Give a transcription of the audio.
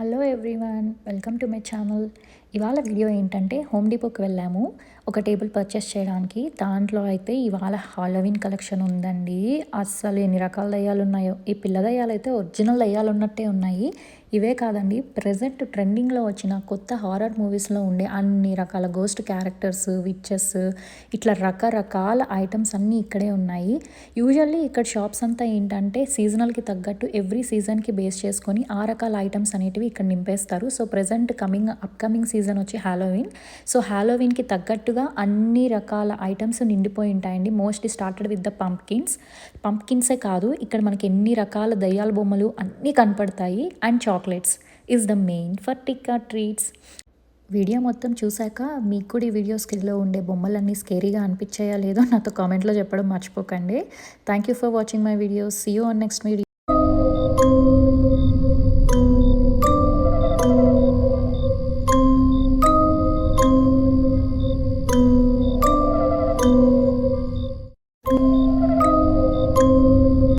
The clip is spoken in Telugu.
Hello everyone welcome to my channel. ఇవాళ వీడియో ఏంటంటే హోమ్ డిపోకి వెళ్ళాము. ఒక టేబుల్ పర్చేస్ చేయడానికి. దాంట్లో అయితే ఇవాళ హాలోవిన్ కలెక్షన్ ఉందండి. అస్సలు ఎన్ని రకాల దయ్యాలు ఉన్నాయో ఈ పిల్ల దయ్యాలు అయితే ఒరిజినల్ దయ్యాలు ఉన్నట్టే ఉన్నాయి. ఇవే కాదండి ప్రజెంట్ ట్రెండింగ్లో వచ్చిన కొత్త హారర్ మూవీస్లో ఉండే అన్ని రకాల గోస్ట్ క్యారెక్టర్స్ విచ్చెస్ ఇట్లా రకరకాల ఐటమ్స్ అన్నీ ఇక్కడే ఉన్నాయి. యూజువల్లీ ఇక్కడ షాప్స్ అంతా ఏంటంటే సీజనల్కి తగ్గట్టు ఎవ్రీ సీజన్కి బేస్ చేసుకొని ఆ రకాల ఐటమ్స్ అనేటివి ఇక్కడ నింపేస్తారు. So present coming upcoming season వచ్చి హ్యాలోవిన్ సో హ్యాలోవిన్కి తగ్గట్టుగా అన్ని రకాల ఐటమ్స్ నిండిపోయి ఉంటాయండి. Mostly started with the pumpkins పంప్కిన్సే కాదు ఇక్కడ మనకి ఎన్ని రకాల దయ్యాల బొమ్మలు అన్నీ కనపడతాయి. And chocolates is the main for trick treats video మొత్తం చూశాక మీకు కూడా ఈ వీడియో స్కిల్లో ఉండే బొమ్మలన్నీ స్కేరీగా అనిపించాయా లేదో నాతో కామెంట్లో చెప్పడం మర్చిపోకండి. Thank you for watching my videos see you on next video